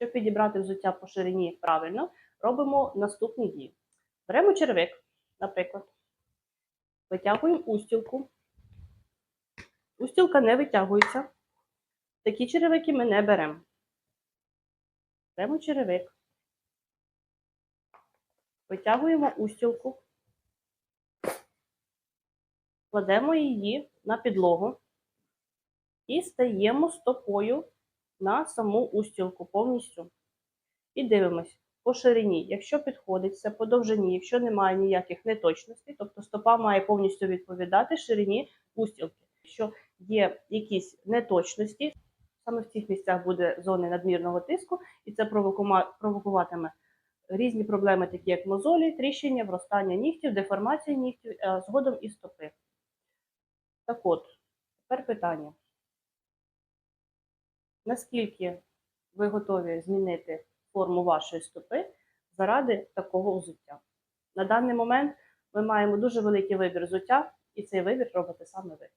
Щоб підібрати взуття по ширині правильно, робимо наступні дії. Беремо черевик, наприклад, витягуємо устілку. Устілка не витягується. Такі черевики ми не беремо. Беремо черевик. Витягуємо устілку. Кладемо її на підлогу і стаємо стопою на саму устілку повністю. І дивимось по ширині. Якщо підходить все по довжині, якщо немає ніяких неточностей, тобто стопа має повністю відповідати ширині устілки. Якщо є якісь неточності, саме в цих місцях буде зони надмірного тиску, і це провокуватиме різні проблеми, такі як мозолі, тріщення, вростання нігтів, деформація нігтів, згодом і стопи. Так от, тепер питання. Наскільки ви готові змінити форму вашої стопи заради такого взуття? На даний момент ми маємо дуже великий вибір взуття, і цей вибір робите саме ви.